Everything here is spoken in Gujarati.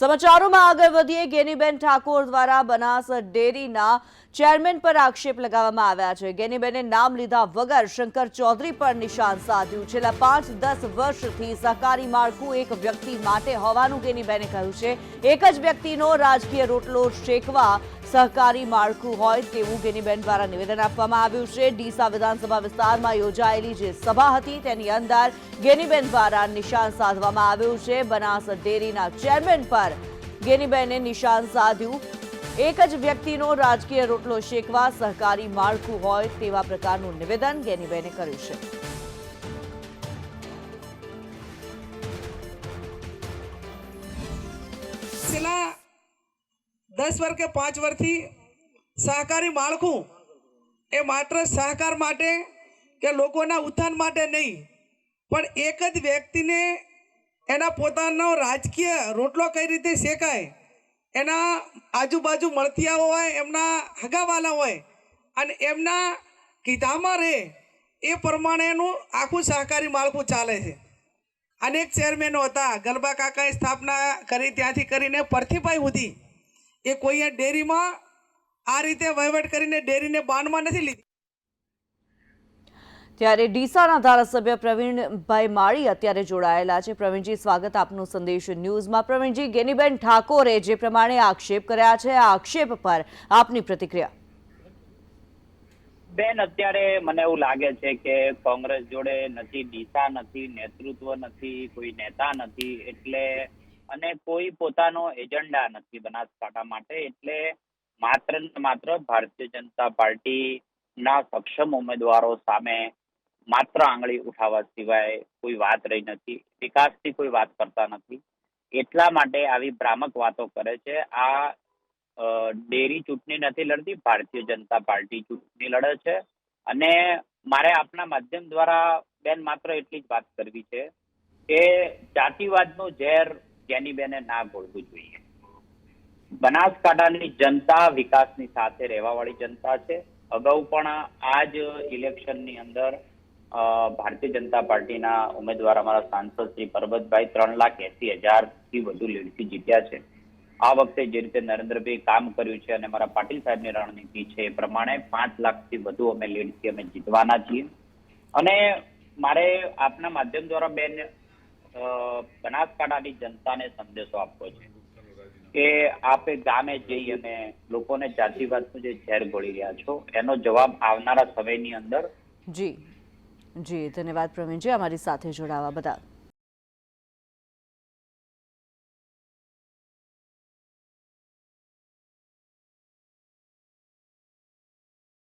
સમાચારોમાં આગળ વધીએ. ગેનીબેન ઠાકોર દ્વારા બનાસ ડેરીના ચેરમેન પર આક્ષેપ લગાવવામાં આવ્યા છે. ગેનીબેને નામ લીધા વગર શંકર ચૌધરી પર નિશાન સાધ્યું. છેલ્લા પાંચ દસ વર્ષથી સહકારી માળખું એક વ્યક્તિ માટે હોવાનું ગેનીબેને કહ્યું છે. એક જ વ્યક્તિનો રાજકીય રોટલો શેકવા સહકારી માળખું હોય તેવું ગેનીબેન દ્વારા નિવેદન આપવામાં આવ્યું છે. ડીસા વિધાનસભા વિસ્તારમાં યોજાયેલી જે સભા હતી તેની અંદર ગેનીબેન દ્વારા નિશાન સાધવામાં આવ્યું છે. બનાસ ડેરીના ચેરમેન પર ગેનીબેને નિશાન સાધ્યું. એક જ વ્યક્તિનો રાજકીય રોટલો શેકવા સહકારી માળખું હોય તેવા પ્રકારનું નિવેદન ગેનીબેને કર્યું છે. દસ વર્ષ કે પાંચ વર્ષથી સહકારી માળખું એ માત્ર સહકાર માટે કે લોકોના ઉત્થાન માટે નહીં, પણ એક જ વ્યક્તિને એના પોતાનો રાજકીય રોટલો કઈ રીતે શેકાય, એના આજુબાજુ મળતિયાઓ હોય, એમના હગાવાલા હોય અને એમના કીધામાં રહે એ પ્રમાણેનું આખું સહકારી માળખું ચાલે છે. અનેક ચેરમેનો હતા, ગલબા કાકાએ સ્થાપના કરી, ત્યાંથી કરીને પરથીભાઈ સુધી એ કોઈએ ડેરીમાં આ રીતે વહીવટ કરીને ડેરીને બાનમાં નથી લીધી. ત્યારે ડીસાના ધારાસભ્ય પ્રવીણભાઈ માળી અત્યારે જોડાયેલા છે. પ્રવીણજી સ્વાગત આપનું સંદેશ ન્યૂઝમાં. પ્રવીણજી ગેનીબેન ઠાકોરે જે પ્રમાણે આક્ષેપ કર્યા છે આ આક્ષેપ પર આપની પ્રતિક્રિયા. બેન અત્યારે મને એવું લાગે છે કે કોંગ્રેસ જોડે નથી દિશા નથી નેતૃત્વ નથી કોઈ નેતા નથી એટલે અને કોઈ પોતાનો એજન્ડા નથી બનાસકાંઠા માટે, એટલે માત્ર ને માત્ર ભારતીય જનતા પાર્ટી ના સક્ષમ ઉમેદવારો સામે માત્ર આંગળી ઉઠાવવા સિવાય કોઈ વાત રહી નથી, વિકાસની કોઈ વાત કરતા નથી. એટલા માટે આવી ભ્રામક વાતો કરે છે. આ ડેરી ચૂંટણી નથી લડતી, ભારતીય જનતા પાર્ટી ચૂંટણી લડે છે. અને મારે આપના માધ્યમ દ્વારા બેન માત્ર એટલી જ વાત કરવી છે કે જાતિવાદનું ઝેર બેને ના ભૂલવું જોઈએ. બનાસકાંઠાની જનતા વિકાસની સાથે રહેવાવાળી જનતા છે. અગાઉ પણ આ જ ઇલેક્શનની અંદર ભારતીય જનતા પાર્ટીના ઉમેદવાર અમારા સાંસદ શ્રી પરબતભાઈ ત્રણ લાખ એસી હજારથી વધુ લીડથી જીત્યા છે. આ વખતે જે રીતે નરેન્દ્રભાઈ કામ કર્યું છે અને મારા પાટીલ સાહેબની રણનીતિ છે એ પ્રમાણે પાંચ લાખથી વધુ અમે લીડથી અમે જીતવાના છીએ. અને મારે આપના માધ્યમ દ્વારા બેન બનાસકાંઠાની જનતાને સંદેશો આપવો છે કે આપે ગામે જઈ અને લોકોને જાતિવાદનું જે ઝેર ગોળી રહ્યા છો, એનો જવાબ આવનારા સમયની અંદર જી. જી, ધન્યવાદ પ્રવીણજી. અમારી સાથે જોડાવા બદલ.